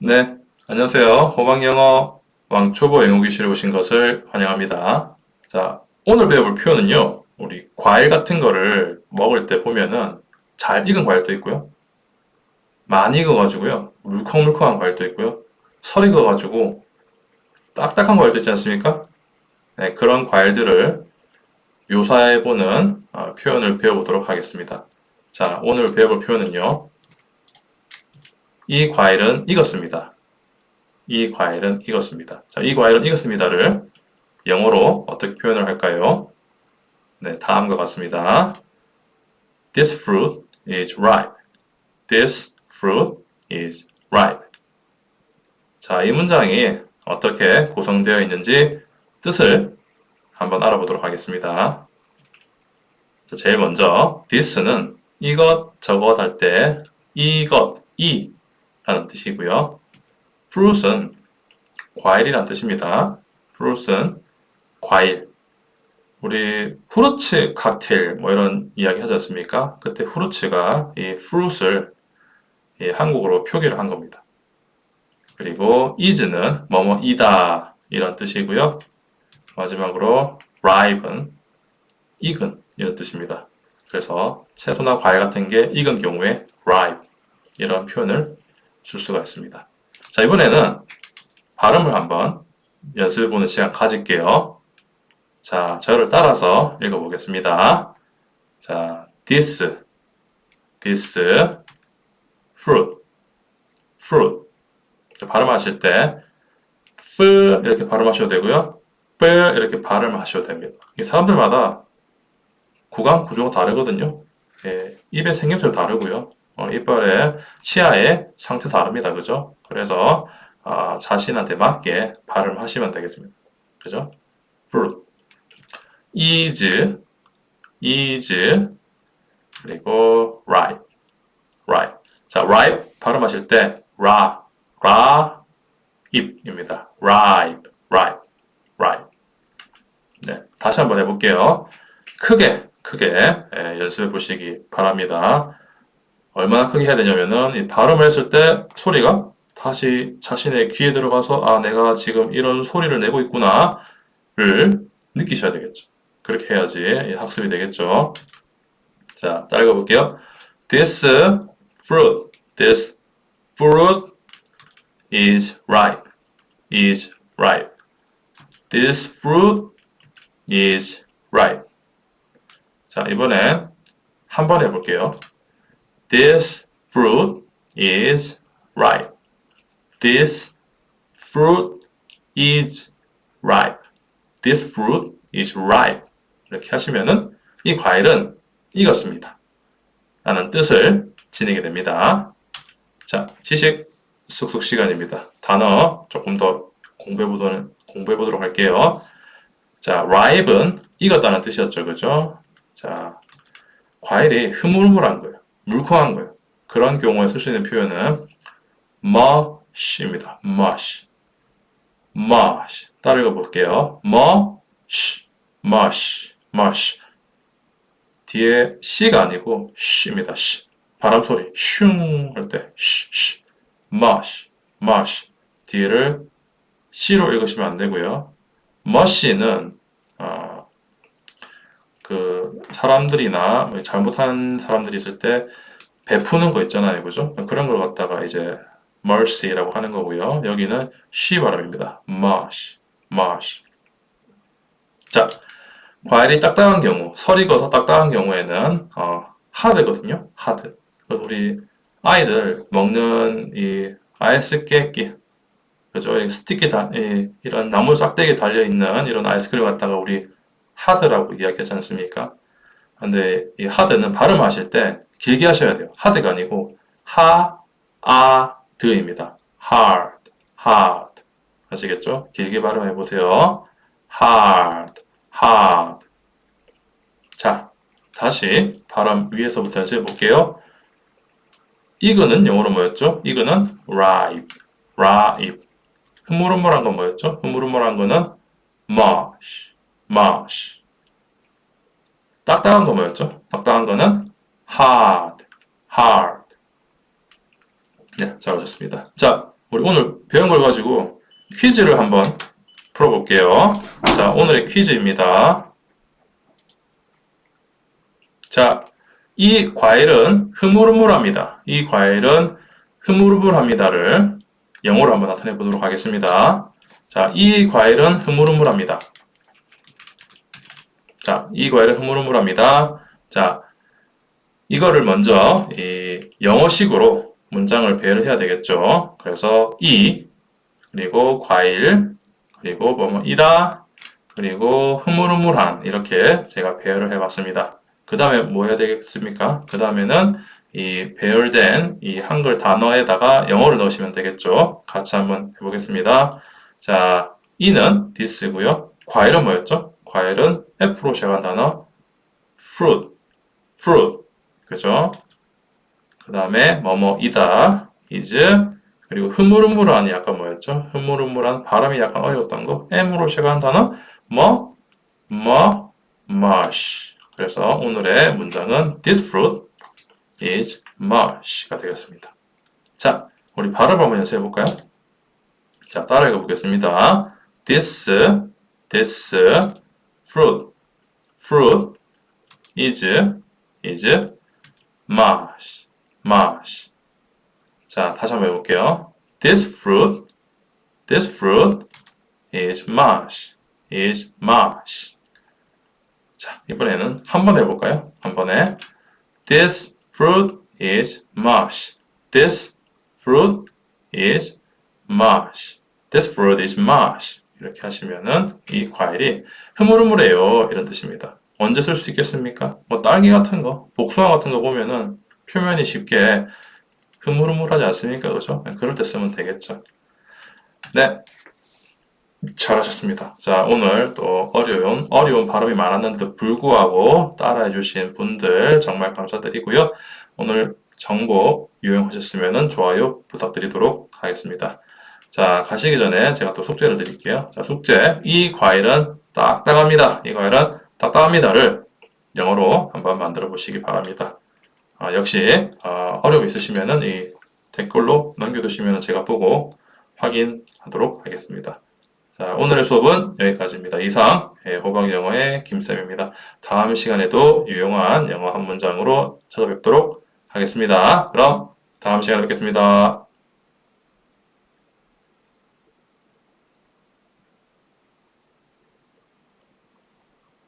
네, 안녕하세요. 호박영어 왕초보 영어교실에 오신 것을 환영합니다. 자, 오늘 배워볼 표현은요, 우리 과일 같은 거를 먹을 때 보면은 잘 익은 과일도 있고요, 많이 익어가지고요, 물컹물컹한 과일도 있고요, 설 익어가지고 딱딱한 과일도 있지 않습니까? 네, 그런 과일들을 묘사해보는 어, 표현을 배워보도록 하겠습니다. 자, 오늘 배워볼 표현은요, 이 과일은 익었습니다. 이 과일은 익었습니다. 자, 이 과일은 익었습니다를 영어로 어떻게 표현을 할까요? 네, 다음과 같습니다. This fruit is ripe. This fruit is ripe. 자, 이 문장이 어떻게 구성되어 있는지 뜻을 한번 알아보도록 하겠습니다. 자, 제일 먼저 this는 이것, 저것 할 때 이것, 이 라는 뜻이고요. fruit은 과일이란 뜻입니다. fruit은 과일. 우리 후르츠 칵테일 뭐 이런 이야기 하지 않습니까? 그때 후르츠가 이 fruit을 이 한국어로 표기를 한 겁니다. 그리고 is는 뭐뭐이다 이런 뜻이고요. 마지막으로 ripe은 익은 이런 뜻입니다. 그래서 채소나 과일 같은 게 익은 경우에 ripe 이런 표현을 줄 수가 있습니다. 자, 이번에는 발음을 한번 연습해보는 시간 가질게요. 자, 저를 따라서 읽어보겠습니다. 자, this, this, fruit, fruit. 자, 발음하실 때, f 이렇게 발음하셔도 되고요. p 이렇게 발음하셔도 됩니다. 이 사람들마다 구강 구조가 다르거든요. 예, 입의 생김새도 다르고요. 어, 이빨의 치아의 상태 다릅니다. 그죠? 그래서 어, 자신한테 맞게 발음하시면 되겠습니다. 그죠? fruit is is 그리고 ripe ripe 자 ripe 발음하실 때 ra ra 입입니다. ripe ripe ripe 네 다시 한번 해볼게요. 크게 크게 예, 연습해 보시기 바랍니다. 얼마나 크게 해야 되냐면은 이 발음을 했을 때 소리가 다시 자신의 귀에 들어가서 아 내가 지금 이런 소리를 내고 있구나를 느끼셔야 되겠죠. 그렇게 해야지 학습이 되겠죠. 자, 따라가 볼게요. This fruit, this fruit is ripe, is ripe. This fruit is ripe. 자, 이번엔 한번 해볼게요. This fruit is ripe. This fruit is ripe. This fruit is ripe. 이렇게 하시면은 이 과일은 익었습니다. 라는 뜻을 지니게 됩니다. 자, 지식 쑥쑥 시간입니다. 단어 조금 더 공부해 보도록, 공부해 보도록 할게요. 자, ripe은 익었다는 뜻이었죠. 그죠? 자, 과일이 흐물흐물한 거예요. 물컹한 거예요. 그런 경우에 쓸 수 있는 표현은 mush입니다. mush. mush. 따라 읽어볼게요. mush. mush. mush. 뒤에 씨가 아니고 쉬입니다. 쉬. 바람 소리 슝 할때 쉬, 쉬. mush. mush. 뒤를 씨로 읽으시면 안 되고요. mush는 어, 그 사람들이나 뭐 잘못한 사람들이 있을 때 베푸는 거 있잖아요, 그죠? 그런 걸 갖다가 이제 mercy라고 하는 거고요. 여기는 she 발음입니다. mush, mush. 자, 과일이 딱딱한 경우, 설 익어서 딱딱한 경우에는 어, hard거든요. hard. 우리 아이들 먹는 이 아이스 깨끼, 그죠? 스티키 다, 이, 이런 나무 짝대기 달려 있는 이런 아이스크림 갖다가 우리 하드라고 이야기하지 않습니까? 근데 이 하드는 발음하실 때 길게 하셔야 돼요. 하드가 아니고 하, 아, 드입니다. hard, hard. 아시겠죠? 길게 발음해 보세요. hard, hard. 자, 다시 발음 위에서부터 연습해 볼게요. 이거는 영어로 뭐였죠? 이거는 ripe, ripe. 흐물흐물한 건 뭐였죠? 흐물흐물한 거는 mush, mush. 딱딱한 거 뭐였죠? 딱딱한 거는 hard, hard. 네, 잘하셨습니다. 자, 우리 오늘 배운 걸 가지고 퀴즈를 한번 풀어볼게요. 자, 오늘의 퀴즈입니다. 자, 이 과일은 흐물흐물합니다. 이 과일은 흐물흐물합니다를 영어로 한번 나타내 보도록 하겠습니다. 자, 이 과일은 흐물흐물합니다. 자, 이 과일은 흐물흐물합니다. 자, 이거를 먼저 이 영어식으로 문장을 배열을 해야 되겠죠. 그래서 이 그리고 과일 그리고 뭐뭐이다 그리고 흐물흐물한 이렇게 제가 배열을 해봤습니다. 그 다음에 뭐 해야 되겠습니까? 그 다음에는 이 배열된 이 한글 단어에다가 영어를 넣으시면 되겠죠. 같이 한번 해보겠습니다. 자, 이는 this고요. 과일은 뭐였죠? 과일은 F로 시작한 단어 fruit, fruit, 그죠? 그 다음에 뭐뭐이다, is, 그리고 흐물흐물한이 약간 뭐였죠? 흐물흐물한 발음이 약간 어려웠던 거 M으로 시작한 단어 뭐, 뭐, mush. 그래서 오늘의 문장은 This fruit is mush가 되겠습니다. 자, 우리 발음 한번 연습해 볼까요? 자, 따라 읽어 보겠습니다. This, this fruit, fruit is, is mush, mush. 자, 다시 한번 해볼게요. This fruit, this fruit is mush, is mush. 자, 이번에는 한 번 해볼까요? 한 번에. This fruit is mush. This fruit is mush. This fruit is mush. 이렇게 하시면은 이 과일이 흐물흐물해요. 이런 뜻입니다. 언제 쓸 수 있겠습니까? 뭐 딸기 같은 거, 복숭아 같은 거 보면은 표면이 쉽게 흐물흐물하지 않습니까? 그죠? 그럴 때 쓰면 되겠죠. 네. 잘하셨습니다. 자, 오늘 또 어려운, 어려운 발음이 많았는데도 불구하고 따라해 주신 분들 정말 감사드리고요. 오늘 정보 유용하셨으면 좋아요 부탁드리도록 하겠습니다. 자, 가시기 전에 제가 또 숙제를 드릴게요. 자, 숙제. 이 과일은 딱딱합니다. 이 과일은 딱딱합니다를 영어로 한번 만들어 보시기 바랍니다. 아, 역시 어, 어려움 있으시면은 이 댓글로 남겨두시면 제가 보고 확인하도록 하겠습니다. 자, 오늘의 수업은 여기까지입니다. 이상 예, 호박 영어의 김쌤입니다. 다음 시간에도 유용한 영어 한 문장으로 찾아뵙도록 하겠습니다. 그럼 다음 시간에 뵙겠습니다.